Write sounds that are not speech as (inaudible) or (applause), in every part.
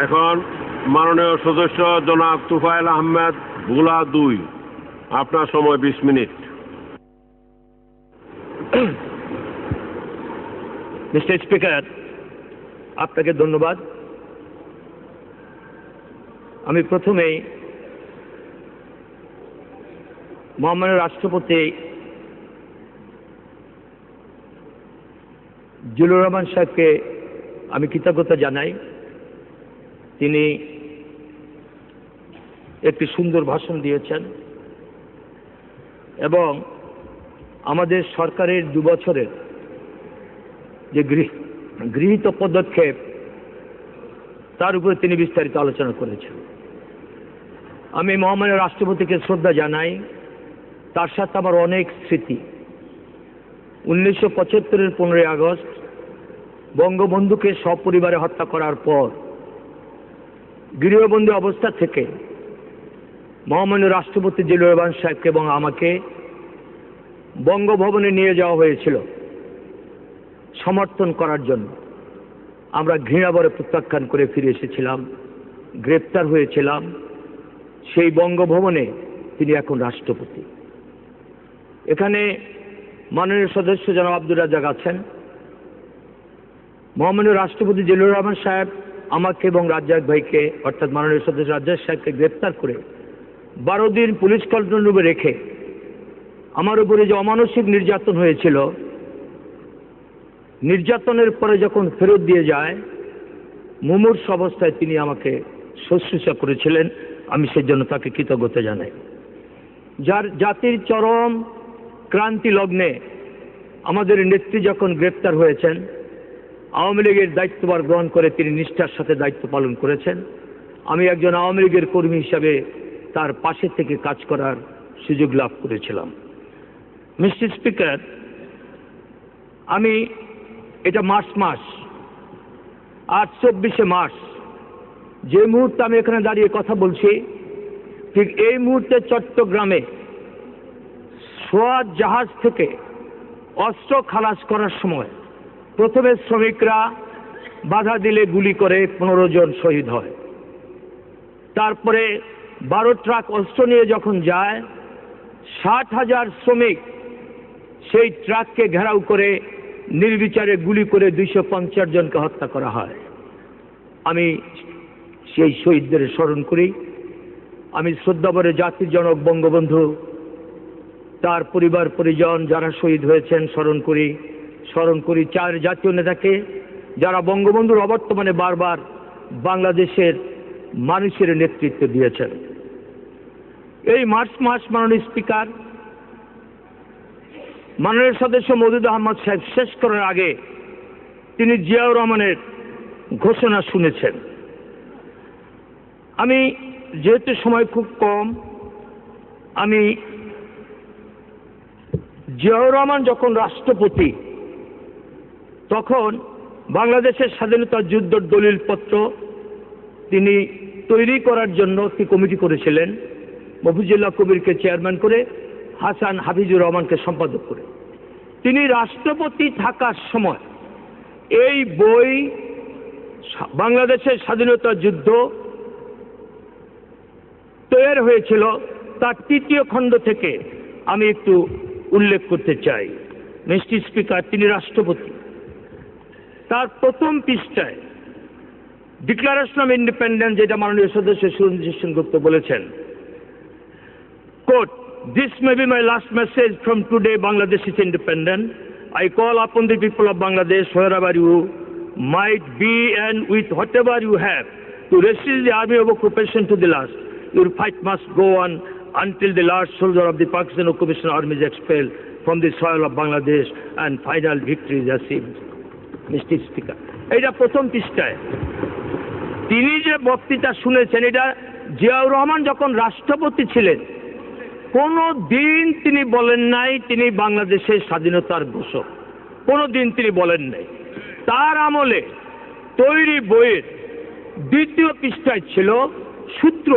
এখন মাননীয় সদস্য জনাব তুফাইল আহমেদ ভুলা দুই। আপনার সময় বিশ মিনিট। মিস্টার স্পিকার, আপনাকে ধন্যবাদ। আমি প্রথমেই মহামান্য রাষ্ট্রপতি জিলুর রহমান সাহেবকে আমি কৃতজ্ঞতা জানাই। তিনি একটি সুন্দর ভাষণ দিয়েছেন এবং আমাদের সরকারের দু বছরের যে গৃহ- গৃহীত পদক্ষেপ, তার উপরে তিনি বিস্তারিত আলোচনা করেছেন। আমি মহামান্য রাষ্ট্রপতিকে শ্রদ্ধা জানাই। তার সাথে আমার অনেক স্মৃতি। উনিশশো পঁচাত্তরের পনেরোই আগস্ট বঙ্গবন্ধুকে সপরিবারে হত্যা করার পর গৃহবন্দী অবস্থা থেকে মহামান্য রাষ্ট্রপতি জিলুর রহমান সাহেবকে এবং আমাকে বঙ্গভবনে নিয়ে যাওয়া হয়েছিল সমর্থন করার জন্য। আমরা ঘৃণাবরে প্রত্যাখ্যান করে ফিরে এসেছিলাম, গ্রেপ্তার হয়েছিলাম। সেই বঙ্গভবনে তিনি এখন রাষ্ট্রপতি। এখানে মাননীয় সদস্য জনাব আব্দুর রাজাক আছেন। মহামান্য রাষ্ট্রপতি জিল্লুর রহমান সাহেব আমাকে এবং রাজ্জাক ভাইকে, অর্থাৎ মাননীয় সদস্য রাজ্জাক সাহেবকে গ্রেপ্তার করে বারো দিন পুলিশ কন্ট্রোল রুমে রেখে আমার উপরে যে অমানসিক নির্যাতন হয়েছিল, নির্যাতনের পরে যখন ফেরত দিয়ে যায়, মুমূর্ষ অবস্থায় তিনি আমাকে শুশ্রূষা করেছিলেন। আমি সেই জন্য তাকে কৃতজ্ঞতা জানাই। যার জাতির চরম ক্রান্তি লগ্নে আমাদের নেত্রী যখন গ্রেপ্তার হয়েছেন আওয়ামী লীগের দায়িত্বভার গ্রহণ করে তিনি নিষ্ঠার সাথে দায়িত্ব পালন করেছেন। আমি একজন আওয়ামী লীগের কর্মী হিসাবে তার পাশে থেকে কাজ করার সুযোগ লাভ করেছিলাম। মিস্টার স্পিকার, আমি এটা মার্চ মাস, আজ চব্বিশে মার্চ, যে মুহূর্তে আমি এখানে দাঁড়িয়ে কথা বলছি, ঠিক এই মুহূর্তে চট্টগ্রামে সোয়াদ জাহাজ থেকে অস্ত্র খালাস করার সময় প্রথমে শ্রমিকরা বাধা দিলে গুলি করে পনেরো জন শহীদ হয়। তারপরে বারো ট্রাক অস্ত্র নিয়ে যখন যায়, ষাট হাজার শ্রমিক সেই ট্রাককে ঘেরাও করে নির্বিচারে গুলি করে দুইশো পঞ্চাশ জনকে হত্যা করা হয়। আমি সেই শহীদদের স্মরণ করি। আমি শ্রদ্ধাভরে জাতির জনক বঙ্গবন্ধু, তার পরিবার, পরিজন যারা শহীদ হয়েছেন স্মরণ করি। স্মরণ করি, চার জাতীয় নেতাকে যারা বঙ্গবন্ধুর অবর্তমানে বারবার বাংলাদেশের মানুষের নেতৃত্ব দিয়েছেন। এই মার্চ মাস মাননীয় স্পিকার, মাননীয় সদস্য মদুদ আহমদ সাহেব শেষ করার আগে তিনি জিয়াউর রহমানের ঘোষণা শুনেছেন। আমি যেহেতু সময় খুব কম, আমি জিয়াউর রহমান যখন রাষ্ট্রপতি তখন বাংলাদেশের স্বাধীনতা যুদ্ধের দলিলপত্র তিনি তৈরি করার জন্য একটি কমিটি করেছিলেন, মফিজুল্লাহ কবিরকে চেয়ারম্যান করে, হাসান হাফিজুর রহমানকে সম্পাদক করে। তিনি রাষ্ট্রপতি থাকার সময় এই বই বাংলাদেশের স্বাধীনতা যুদ্ধ তৈরি হয়েছিল, তার তৃতীয় খণ্ড থেকে আমি একটু উল্লেখ করতে চাই। মিস্টার স্পিকার, তিনি রাষ্ট্রপতি। তার প্রথম পৃষ্ঠায় ডিক্লারেশন অফ ইন্ডিপেন্ডেন্স যেটা মাননীয় সদস্য সুরঞ্জিত সেনগুপ্ত বলেছেন quote This may be my last message from today Bangladesh is independent. I call upon the people of Bangladesh, wherever you might be and with whatever you have, to resist the army of occupation to the last. Your fight must go on until the last soldier of the Pakistan occupation army is expelled from the soil of Bangladesh and final victory is achieved. Mr. Speaker. এটা প্রথম পৃষ্ঠায় তিনি যে বক্তৃতা শুনেছেন, এটা জিয়াউর রহমান যখন রাষ্ট্রপতি ছিলেন কোনো দিন তিনি বলেন নাই তিনি বাংলাদেশের স্বাধীনতার ঘোষক কোনো দিন তিনি বলেন নাই তার আমলে তৈরি বইয়ের দ্বিতীয় পৃষ্ঠায় ছিল সূত্র,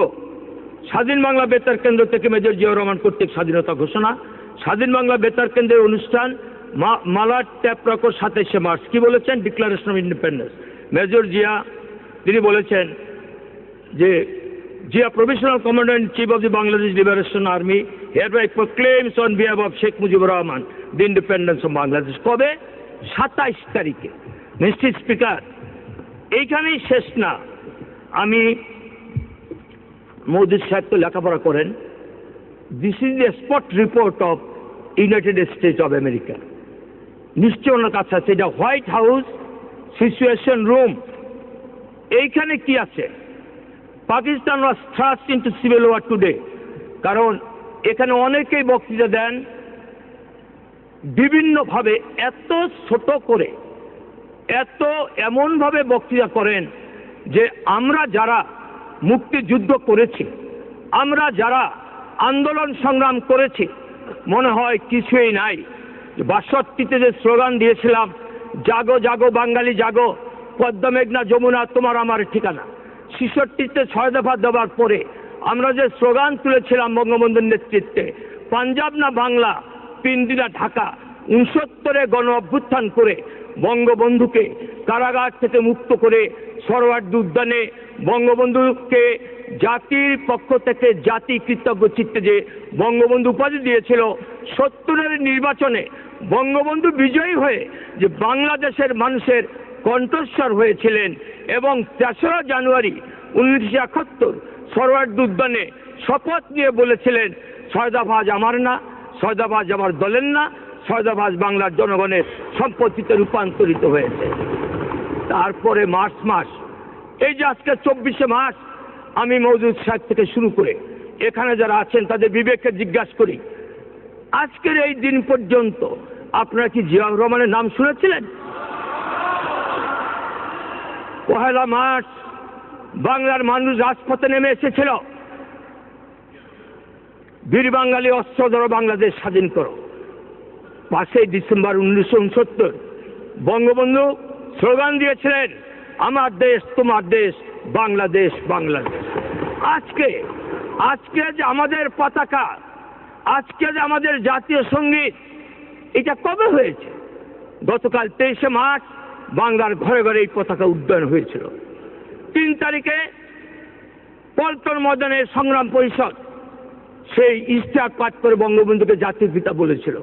স্বাধীন বাংলা বেতার কেন্দ্র থেকে মেজর জিয়াউর রহমান কর্তৃক স্বাধীনতা ঘোষণা স্বাধীন বাংলা বেতার কেন্দ্রের অনুষ্ঠান মালার ট্যাপ রেকর্ড সাতাইশে মার্চ। কি বলেছেন? Declaration of independence major Zia, তিনি বলেছেন যে, Zia professional commander chief of the Bangladesh liberation army hereby proclaims on behalf of Sheikh Mujibur Rahman the independence of Bangladesh কবে? সাতাইশ তারিখে। মিস্টার স্পিকার এইখানেই শেষ না। আমি মোদির সাহেব তো লেখাপড়া করেন। This is the spot report of United States of America নিশ্চয় ওনার কাছে আছে। এটা হোয়াইট হাউস সিচুয়েশন রুম। এইখানে কি আছে? Pakistan was thrust into civil war today কারণ এখানে অনেকেই বক্তৃতা দেন। বিভিন্নভাবে এত ছোট করে, এত এমনভাবে বক্তৃতা করেন যে আমরা যারা মুক্তিযুদ্ধ করেছি, আমরা যারা আন্দোলন সংগ্রাম করেছি, মনে হয় কিছুই নাই। বাষট্টিতে যে স্লোগান দিয়েছিলাম, জাগো জাগো বাঙালি, জাগো, পদ্মা, মেঘনা, যমুনা, তোমার আমার ঠিকানা। ছেষট্টিতে ছয় দফা দেওয়ার পরে আমরা যে স্লোগান তুলেছিলাম বঙ্গবন্ধুর নেতৃত্বে, পাঞ্জাব না বাংলা পিন্দিনা ঢাকা উনসত্তরে গণ অভ্যুত্থান করে বঙ্গবন্ধুকে কারাগার থেকে মুক্ত করে সরওয়ার্দ উদ্যানে বঙ্গবন্ধুকে জাতির পক্ষ থেকে জাতি কৃতজ্ঞ চিত্তে যে বঙ্গবন্ধু উপাধি দিয়েছিল, সত্তরের নির্বাচনে বঙ্গবন্ধু বিজয়ী হয়ে যে বাংলাদেশের মানুষের কণ্ঠস্বর হয়েছিলেন এবং তেসরা জানুয়ারি উনিশশো একাত্তর সরওয়ার্দ উদ্যানে শপথ নিয়ে বলেছিলেন, সয়দাবাজ আমার না, সয়দাবাজ আমার দলের না, সয়দাবাজ বাংলার জনগণের সম্পত্তিতে রূপান্তরিত হয়েছে। তারপরে মার্চ মাস, এই যে আজকে চব্বিশে মার্চ, আমি মৌদুদ সাহেব থেকে শুরু করে এখানে যারা আছেন তাদের বিবেককে জিজ্ঞাসা করি, আজকের এই দিন পর্যন্ত আপনারা কি জিয়াউর রহমানের নাম শুনেছিলেন? পহেলা মার্চ বাংলার মানুষ রাজপথে নেমে এসেছিল। বীর বাঙালি অস্ত্র ধরো বাংলাদেশ স্বাধীন করো। পাঁচই ডিসেম্বর উনিশশো উনসত্তর বঙ্গবন্ধু স্লোগান দিয়েছিলেন, আমার দেশ, তোমার দেশ, বাংলাদেশ বাংলাদেশ। আজকে আজকে যে আমাদের পতাকা, আজকে যে আমাদের জাতীয় সংগীত এটা কবে হয়েছে? গতকাল তেইশে মার্চ বাংলার ঘরে ঘরে এই পতাকা উড্ডয়ন হয়েছিল। তিন তারিখে পল্টন ময়দানের সংগ্রাম পরিষদ সেই ইস্তার পাঠ করে বঙ্গবন্ধুকে জাতির পিতা বলেছিল।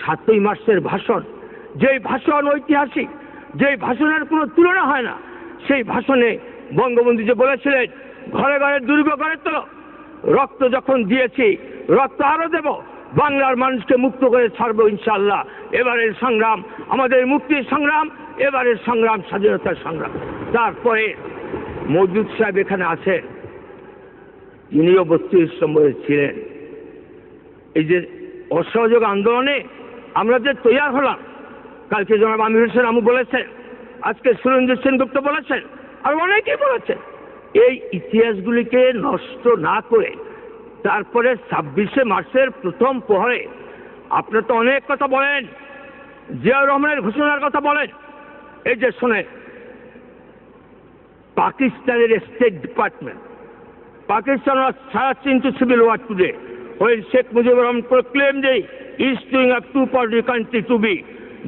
সাতই মার্চের ভাষণ, যেই ভাষণ ঐতিহাসিক, যেই ভাষণের কোনো তুলনা হয় না, সেই ভাষণে বঙ্গবন্ধু যে বলেছিলেন, ঘরে ঘরে দুর্গ করে তো রক্ত যখন দিয়েছি, রক্ত আরও দেব বাংলার মানুষকে মুক্ত করে ছাড়বো ইনশাল্লাহ এবারের সংগ্রাম, আমাদের মুক্তির সংগ্রাম, এবারের সংগ্রাম, স্বাধীনতার সংগ্রাম। তারপরে মজুদ সাহেব এখানে আছেন তিনিও বত্রিশ নম্বরে ছিলেন। এই যে অসহযোগ আন্দোলনে আমরা যে তৈয়ার হলাম, কালকে জনাব আমির হোসেন আমু বলেছেন, আজকে সুরেন্দ্র সেনগুপ্ত বলেছেন, আর অনেকেই বলেছেন, এই ইতিহাসগুলিকে নষ্ট না করে তারপরে ছাব্বিশে মার্চের প্রথম প্রহরে আপনি তো অনেক কথা বলেন, জিয়াউর রহমানের ঘোষণার কথা বলেন। এই যে শুনে পাকিস্তানের স্টেট ডিপার্টমেন্ট পাকিস্তান সারা চিন্তু সিভিল ওয়ার টুডে ওই শেখ মুজিবুর রহমান প্রক্লেম যে is doing a two party country to be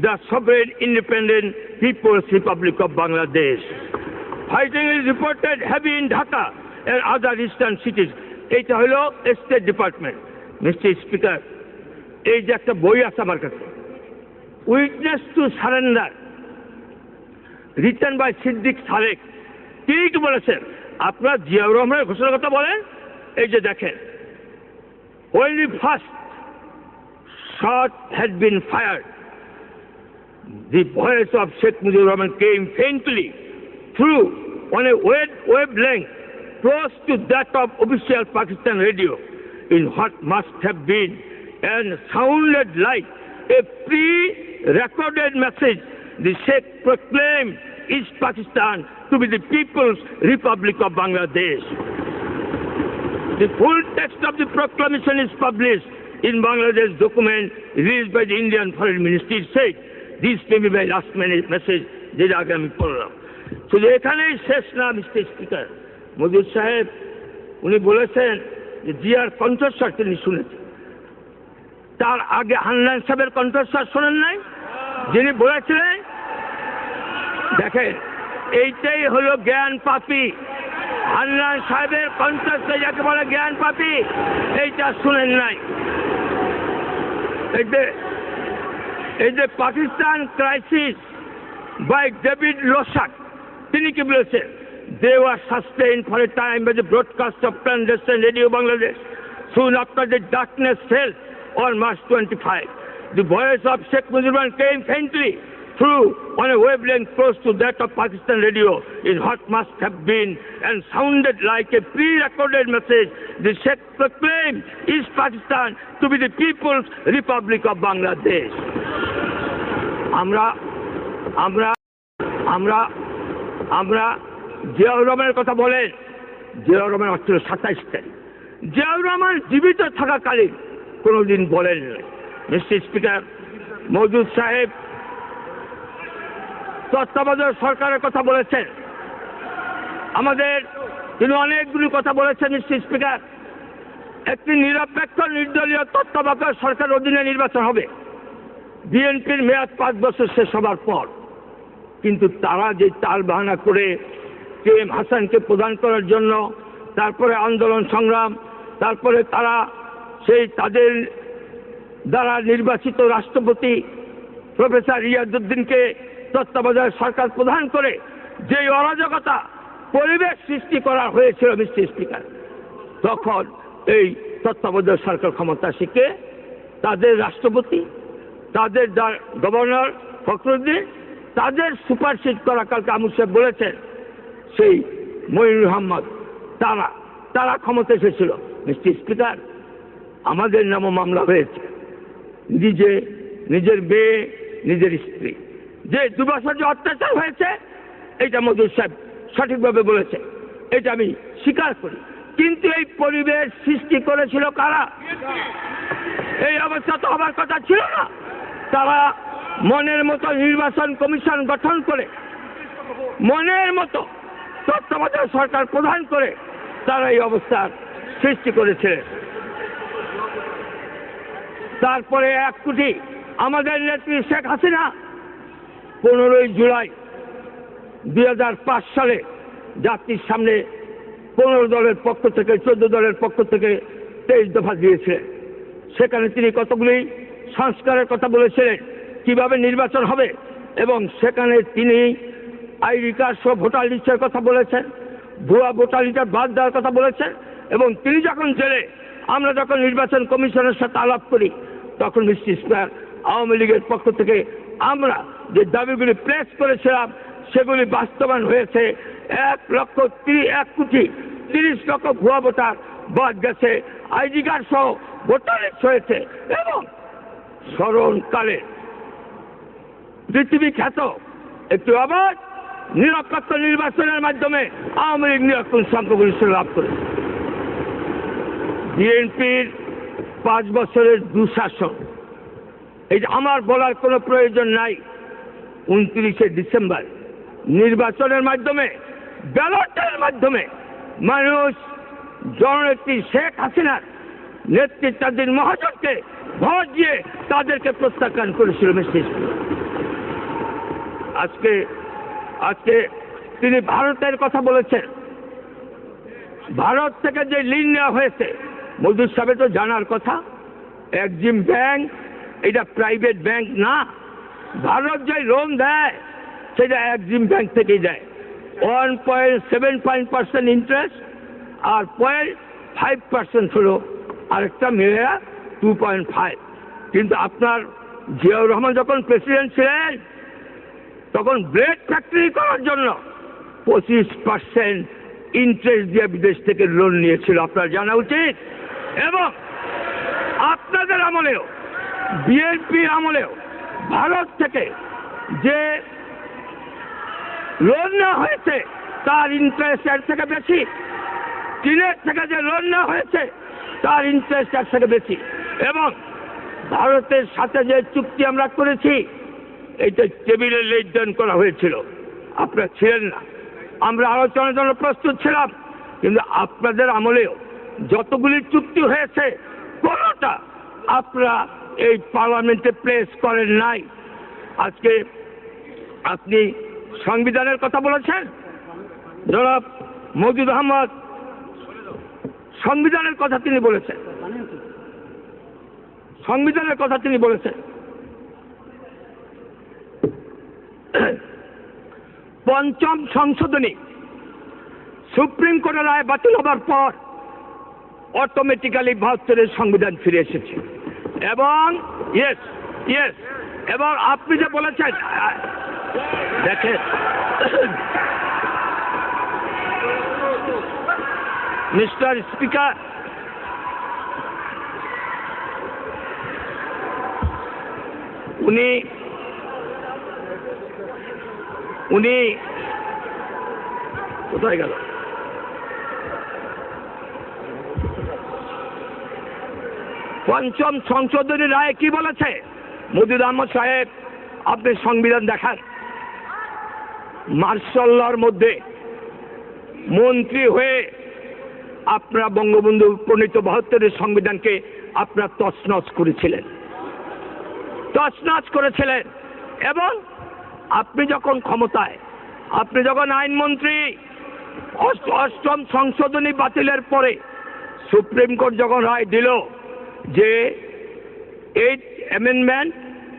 the sovereign independent people's republic of Bangladesh fighting is reported heavy in Dhaka এর আদার ইস্টার্ন সিটিজ এটা হলো স্টেট ডিপার্টমেন্ট মিস্টার স্পিকার এই যে একটা বই আছে আমার কাছে। Witness to surrender written by Siddiq Salik তিনি কি বলেছেন? আপনার জিয়াউর রহমানের ঘোষণার কথা বলেন। এই যে দেখেন, when first shot had been fired, the voice of Sheikh Mujibur Rahman came faintly through on a wave wavelength close to that of official Pakistan radio in what must have been and sounded like a pre-recorded message the Sheikh proclaimed East Pakistan to be the People's Republic of Bangladesh. The full text of the proclamation is published in Bangladesh document released by the Indian Foreign Ministry. It said, this may be my last minute message যেটা আগে আমি পড়লাম শুধু এখানেই শেষ না mister speaker মজুর সাহেব, উনি বলেছেন যে জিয়ার কণ্ঠস্বর তিনি শুনেছেন। তার আগে হান্নান সাহেবের কণ্ঠস্বর শোনেন নাই? যিনি বলেছিলেন, দেখেন, এইটাই হলো জ্ঞান পাপি। হান্নান সাহেবের কণ্ঠস্থে যাকে বলে জ্ঞান পাপি, এইটা শুনেন নাই। এই যে এই যে Pakistan crisis by David Loshak তিনি কি বলেছেন? They were sustained for a time by the broadcast of clandestine Radio Bangladesh. Soon after the darkness fell on March 25, the voice of Sheikh Mujibur came faintly through on a wavelength close to that of Pakistan radio in what must have been and sounded like a pre-recorded message. The Sheikh proclaimed East Pakistan to be the People's Republic of Bangladesh. Amra, Amra, Amra, Amra, Ziaur রহমানের কথা বলেন, জিয়াউর রহমান হচ্ছিল সাতাইশ তারিখ। জিয়াউর রহমান জীবিত থাকাকালীন কোনোদিন বলেন নাই। মিস্টার স্পিকার মজুদ সাহেব তত্ত্বাবধায়ক সরকারের কথা বলেছেন। আমাদের তিনি অনেকগুলি কথা বলেছেন, মিস্টার স্পিকার। একটি নিরপেক্ষ, নির্দলীয়, তত্ত্বাবধায়ক সরকার অধীনে নির্বাচন হবে। বিএনপির মেয়াদ পাঁচ বছর শেষ হবার পর। কিন্তু তারা যে তাল বাহানা করে কে এম হাসানকে প্রদান করার জন্য, তারপরে আন্দোলন সংগ্রাম, তারপরে তারা সেই তাদের দ্বারা নির্বাচিত রাষ্ট্রপতি প্রফেসর রিয়াজউদ্দিনকে তত্ত্বাবধায়ক সরকার প্রদান করে যে অরাজকতা পরিবেশ সৃষ্টি করা হয়েছিল, মিস্টার স্পিকার, তখন এই তত্ত্বাবধায়ক সরকার ক্ষমতা শিখে তাদের রাষ্ট্রপতি, তাদের গভর্নর ফখরুদ্দিন, তাদের সুপারসিড করা কালকে আমুর সাহেব বলেছেন সেই মঈনুর আহমদ তারা তারা ক্ষমতা এসেছিল। মিস্টার স্পিকার, আমাদের নামও মামলা হয়েছে। নিজে, নিজের মেয়ে, নিজের স্ত্রী। যে দুবছর যে অত্যাচার হয়েছে, এটা মধুর সাহেব সঠিকভাবে বলেছে। এটা আমি স্বীকার করি। কিন্তু এই পরিবেশ সৃষ্টি করেছিল কারা? এই অবস্থা তো হবার কথা ছিল না। তারা মনের মতো নির্বাচন কমিশন গঠন করে, মনের মতো তত্ত্বাবধায়ক সরকার প্রধান করে তারা এই অবস্থার সৃষ্টি করেছিলেন তারপরে এক কোটি আমাদের নেত্রী শেখ হাসিনা পনেরোই জুলাই দু হাজার পাঁচ সালে জাতির সামনে পনেরো দলের পক্ষ থেকে, চোদ্দ দলের পক্ষ থেকে তেইশ দফা দিয়েছে। সেখানে তিনি কতগুলি সংস্কারের কথা বলেছিলেন, কীভাবে নির্বাচন হবে এবং সেখানে তিনি আইডি কার্ড ভোটার লিস্টের কথা বলেছেন ভুয়া ভোটার লিস্টার বাদ দেওয়ার কথা বলেছেন এবং তিনি যখন জেলে, আমরা যখন নির্বাচন কমিশনের সাথে আলাপ করি, তখন মিস্টার স্পিকার আওয়ামী লীগের পক্ষ থেকে আমরা যে দাবিগুলি প্রেস করেছিলাম, সেগুলি বাস্তবায়ন হয়েছে। এক লক্ষ এক কোটি তিরিশ লক্ষ ভুয়া ভোটার বাদ গেছে। আইডি কার্ড সহ ভোটার হয়েছে, এবং স্মরণকালে পৃথিবী খ্যাত। একটি অবাধ নিরপেক্ষ নির্বাচনের মাধ্যমে আওয়ামী লীগ নিরক্ষণ সংখ্যাগরিষ্ঠ লাভ করে বিএনপির পাঁচ বছরের দুঃশাসন, এই যে আমার বলার কোনো প্রয়োজন নাই, উনত্রিশে ডিসেম্বর নির্বাচনের মাধ্যমে, ব্যালটের মাধ্যমে মানুষ জননেত্রী শেখ হাসিনার নেতৃত্বাধীন মহাজনকে ভোট দিয়ে তাদেরকে প্রত্যাখ্যান করেছিল স্পিকার। আজকে আজকে তিনি ভারতের কথা বলেছেন। ভারত থেকে যে ঋণ নেওয়া হয়েছে, মজুর সাহেবের তো জানার কথা, একজিম ব্যাংক, এটা প্রাইভেট ব্যাংক না, ভারত যে লোন দেয়, সেটা একজিম ব্যাংক থেকেই দেয়। One point seven point percent interest আর পয়েন্ট ফাইভ পার্সেন্ট হলো আরেকটা মিলে টু পয়েন্ট ফাইভ কিন্তু আপনার জিয়াউর রহমান যখন প্রেসিডেন্ট ছিলেন তখন ব্লেড ফ্যাক্টরি করার জন্য পঁচিশ পার্সেন্ট ইন্টারেস্ট দিয়ে বিদেশ থেকে লোন নিয়েছিল। আপনার জানা উচিত? এবং আপনাদের আমলেও, বিএনপির আমলেও, ভারত থেকে যে লোন নেওয়া হয়েছে, তার ইন্টারেস্ট এর থেকে বেশি। চীনের থেকে যে লোন নেওয়া হয়েছে, তার ইন্টারেস্ট এর থেকে বেশি। এবং ভারতের সাথে যে চুক্তি আমরা করেছি এইটা টেবিলে লেনদেন করা হয়েছিল। আপনারা ছিলেন না। আমরা আলোচনার জন্য প্রস্তুত ছিলাম, কিন্তু আপনাদের আমলেও যতগুলি চুক্তি হয়েছে, কোনোটা আপনারা এই পার্লামেন্টে প্লেস করেন নাই। আজকে আপনি সংবিধানের কথা বলেছেন? জনাব মজিদ আহমদ, সংবিধানের কথা তিনি বলেছেন। সংবিধানের কথা তিনি বলেছেন। (coughs) পঞ্চম সংশোধনী সুপ্রিম কোর্টের রায় বাতিল হবার পর অটোমেটিক্যালি বাহাত্তরের সংবিধান ফিরে এসেছে। এবং ইয়েস ইয়েস এবং আপনি যে বলেছেন, দেখেন, (coughs) মিস্টার স্পিকার, উনি উনি কোথায় গেল? পঞ্চম সংশোধনী রায় কি বলেছে? মুদির আহমদ সাহেব, আপনি সংবিধান দেখান। মার্শাল্লার মধ্যে মন্ত্রী হয়ে আপনারা বঙ্গবন্ধু প্রণীত বাহাত্তরের সংবিধানকে আপনারা তছনছ করেছিলেন। তছনছ করেছিলেন এবং আপনি যখন ক্ষমতায়, আপনি যখন আইনমন্ত্রী, অষ্ট- অষ্টম সংশোধনী বাতিলের পরে সুপ্রিম কোর্ট যখন রায় দিল যে এইট অ্যামেন্ডমেন্ট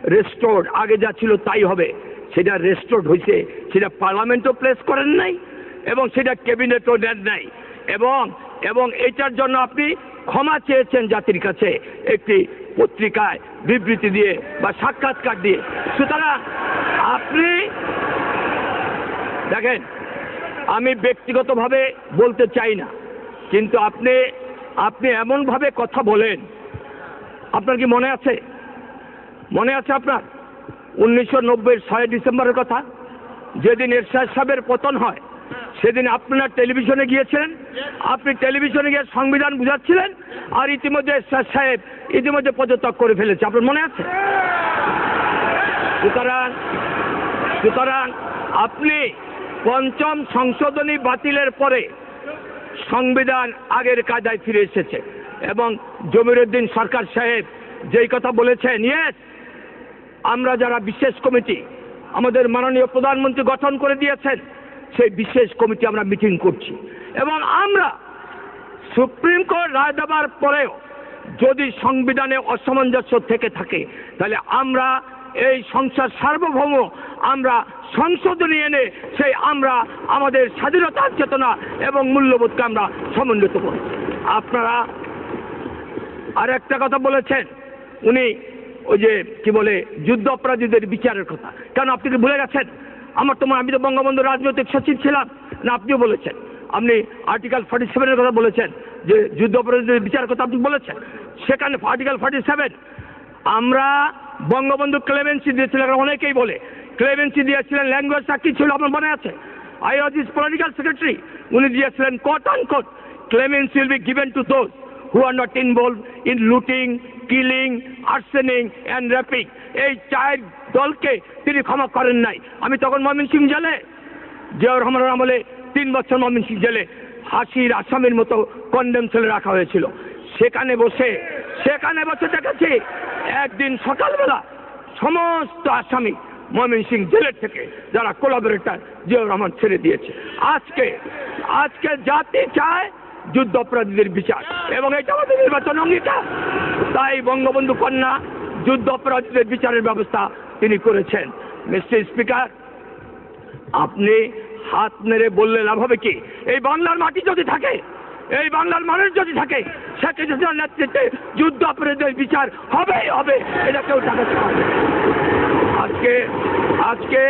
রেস্টোর্ড, আগে যা ছিল তাই হবে, সেটা রেস্টোর্ড হয়েছে সেটা পার্লামেন্টও প্লেস করেন নাই এবং সেটা ক্যাবিনেটও নেন নাই এবং এবং এটার জন্য আপনি ক্ষমা চেয়েছেন জাতির কাছে একটি পত্রিকায় বিবৃতি দিয়ে বা সাক্ষাৎকার দিয়ে। সুতরাং আপনি, দেখেন, আমি ব্যক্তিগতভাবে বলতে চাই না, কিন্তু আপনি আপনি এমনভাবে কথা বলেন, আপনার কি মনে আছে? মনে আছে আপনার? উনিশশো নব্বই ছয় ডিসেম্বরের কথা? যেদিন এরশাদ সাহেবের পতন হয় সেদিন আপনার টেলিভিশনে গিয়েছিলেন, আপনি টেলিভিশনে গিয়ে সংবিধান বুঝাচ্ছিলেন, আর ইতিমধ্যে সাহেব ইতিমধ্যে পদত্যাগ করে ফেলেছে। আপনার মনে আছে? সুতরাং সুতরাং আপনি পঞ্চম সংশোধনী বাতিলের পরে সংবিধান আগের কায়দায় ফিরে এসেছে এবং জমিরুদ্দিন সরকার সাহেব যেই কথা বলেছেন ইয়েস আমরা যারা বিশেষ কমিটি, আমাদের মাননীয় প্রধানমন্ত্রী গঠন করে দিয়েছেন সেই বিশেষ কমিটি আমরা মিটিং করছি। এবং আমরা সুপ্রিম কোর্ট রায় দেওয়ার পরেও যদি সংবিধানে অসামঞ্জস্য থেকে থাকে, তাহলে আমরা এই সংসার সার্বভৌম, আমরা সংশোধনী এনে সেই আমরা আমাদের স্বাধীনতার চেতনা এবং মূল্যবোধকে আমরা সমন্বিত করি আপনারা আর একটা কথা বলেছেন, উনি ওই যে কি বলে যুদ্ধ অপরাধীদের বিচারের কথা। কেন, আপনি কি ভুলে গেছেন? আমার তো মনে- আমি তো বঙ্গবন্ধু রাজনৈতিক সচিব ছিলাম, না আপনিও বলেছেন। আপনি আর্টিকেল ফর্টি সেভেনের কথা বলেছেন, যে যুদ্ধ অপরাধীদের বিচারের কথা আপনি বলেছেন। সেখানে আর্টিকেল ফর্টি সেভেন আমরা বঙ্গবন্ধু ক্লেমেন্সি দিয়েছিলেন অনেকেই বলে ক্লেমেন্সি দিয়েছিলেন ল্যাঙ্গুয়েজটা কি ছিল আমার মনে আছে? I was his political secretary উনি দিয়েছিলেন quote on quote clemency will be given to those who are not involved in looting killing arsoning and raping. এই চার দলকে তিনি ক্ষমা করেন নাই। আমি তখন ময়মনসিং জেলে, জিয়াউর রহমানের আমলে তিন বছর ময়মনসিং জেলে হাসির আসামির মতো কন্ডেম ছেলে রাখা হয়েছিল। সেখানে বসে সেখানে বসে দেখেছি একদিন সকালবেলা সমস্ত আসামি ময়মনসিং জেলের থেকে যারা কোলাবরেটার জিয়াউর রহমান ছেড়ে দিয়েছে। আজকে আজকে জাতি চায় যুদ্ধ অপরাধীদের বিচার। এবং এটা আমাদের নির্বাচন অঙ্গীকার। তাই বঙ্গবন্ধু কন্যা, যুদ্ধ অপরাধীদের বিচারের ব্যবস্থা তিনি করেছেন। মিস্টার স্পিকার, আপনি হাত মেরে বললে লাভ হবে কি? এই বাংলার মাটি যদি থাকে, এই বাংলার মানুষ যদি থাকে শেখ হাসিনার নেতৃত্বে যুদ্ধ অপরাধীদের বিচার হবেই হবে, এটা কেউ আজকে আজকে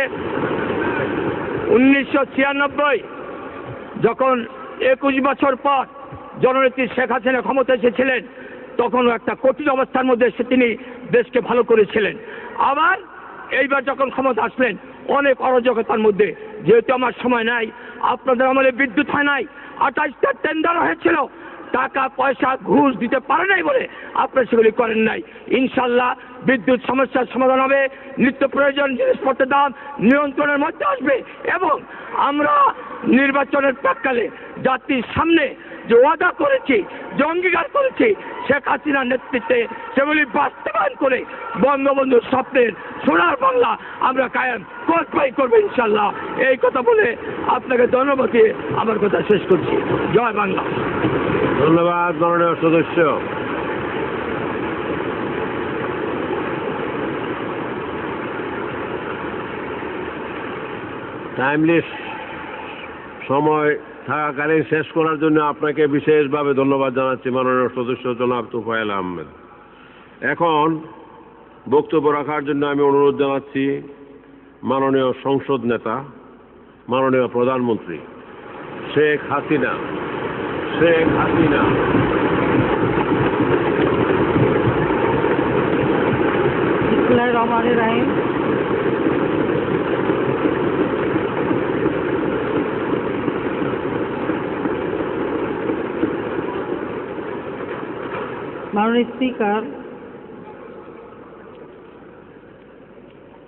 উনিশশো ছিয়ানব্বই, যখন একুশ বছর পর জননেত্রী শেখ হাসিনা ক্ষমতা এসেছিলেন, তখনও একটা কঠিন অবস্থার মধ্যে তিনি দেশকে ভালো করেছিলেন। আবার এইবার যখন ক্ষমতা আসলেন, অনেক অরাজকতার মধ্যে। যেহেতু আমার সময় নাই, আপনাদের আমলে বিদ্যুৎ হয় নাই, আঠাশটা টেন্ডার হয়েছিল। টাকা, পয়সা, ঘুষ দিতে পারে নাই বলে আপনারা সেগুলি করেন নাই। ইনশাল্লাহ বিদ্যুৎ সমস্যার সমাধান হবে, নিত্য প্রয়োজন জিনিসপত্রের দাম নিয়ন্ত্রণের মধ্যে আসবে এবং আমরা নির্বাচনের প্রাককালে জাতির সামনে যে ওয়াদা করেছি, যে অঙ্গীকার করেছি, শেখ হাসিনার নেতৃত্বে সেগুলি বাস্তবায়ন করে বঙ্গবন্ধুর স্বপ্নের সোনার বাংলা আমরা কায়েম কল্পাই করব ইনশাল্লাহ? এই কথা বলে আপনাকে ধন্যবাদ দিয়ে আমার কথা শেষ করছি। জয় বাংলা। ধন্যবাদ, মাননীয় সদস্য। টাইমলি সময় থাকাকালীন শেষ করার জন্য আপনাকে বিশেষভাবে ধন্যবাদ জানাচ্ছি, মাননীয় সদস্য জনাব তুফাইল আহমেদ। এখন বক্তব্য রাখার জন্য আমি অনুরোধ জানাচ্ছি মাননীয় সংসদ নেতা, মাননীয় প্রধানমন্ত্রী শেখ হাসিনা শেখ হাসিনা। মাননীয় স্পিকার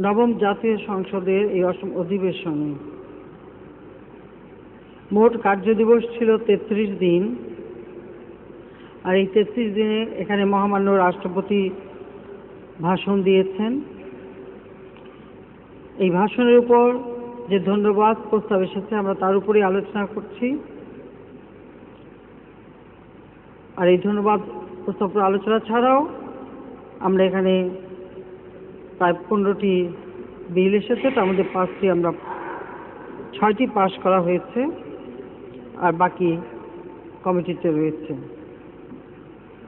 নবম জাতীয় সংসদের এই অসম অধিবেশনে মোট কার্যদিবস ছিল তেত্রিশ দিন। আর এই তেত্রিশ দিনে এখানে মহামান্য রাষ্ট্রপতি ভাষণ দিয়েছেন। এই ভাষণের উপর যে ধন্যবাদ প্রস্তাব এসেছে আমরা তার উপরেই আলোচনা করছি। আর এই ধন্যবাদ প্রস্তাব আলোচনা ছাড়াও আমরা এখানে প্রায় পনেরোটি বিল এসেছে, তার মধ্যে পাঁচটি আমরা, ছয়টি পাশ করা হয়েছে আর বাকি কমিটিতে রয়েছে।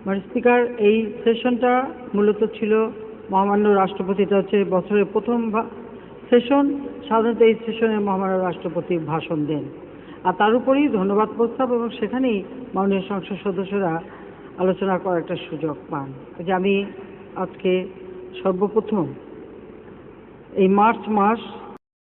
মানে স্পিকার, এই সেশনটা মূলত ছিল মহামান্য রাষ্ট্রপতি, এটা হচ্ছে বছরের প্রথম সেশন, সাধারণত এই সেশনে মহামান্য রাষ্ট্রপতি ভাষণ দেন। আর তার উপরেই ধন্যবাদ প্রস্তাব এবং সেখানেই মাননীয় সংসদ সদস্যরা আলোচনা করার একটা সুযোগ পান। যে আমি আজকে সর্বপ্রথম। এই মার্চ মাস